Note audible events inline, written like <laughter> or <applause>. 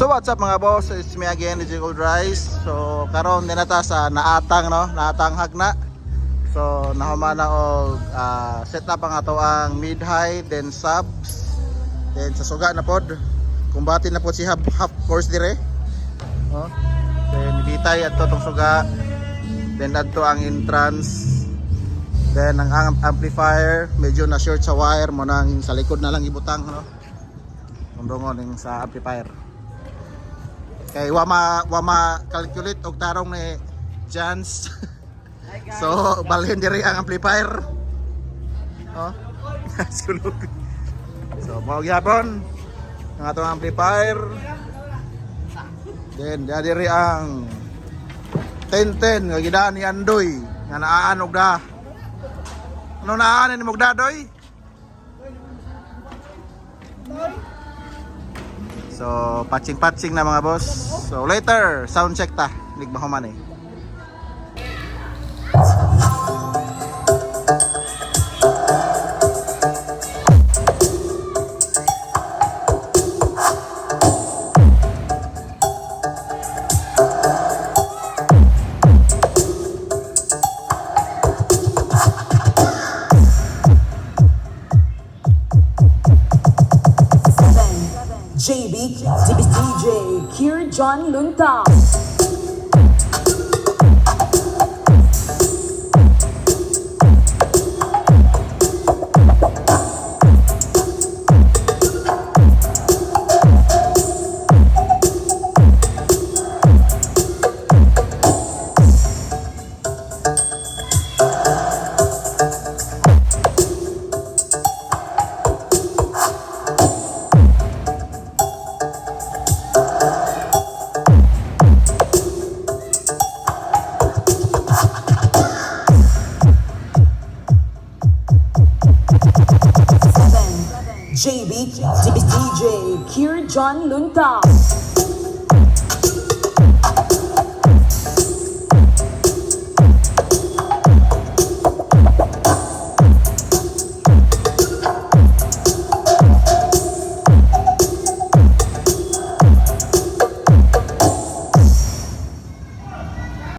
So what's up mga boss? It's me again, Gold Rice. So karon din nata sa naatang no, naatang hagna. So nahuman na og ah, set up ang ato ang mid high then subs. Then sa suga na pod. Kumbati na pod si half, half course dire. Oh. Then bitay adto tong suga. Then adto ang entrance. Then ang am- amplifier medyo na short sa wire mo nang sa likod na lang ibutang no. Ning sa amplifier kay wa ma wa ma calculate og tarong ni Jans. So balhin diri ang amplifier. Oh. <laughs> Sulog. So mao gyapon. Ang atong amplifier. Then diri ang 1010 nga gidaan ni Andoy. Nga naaan og da. Ano naan ni Mogda doy So, patching-patching na mga boss. So, later, sound check ta. Ligba ko man eh. JB, DJ, Kier John Lunta. JB, DJ, Kier John Lunta.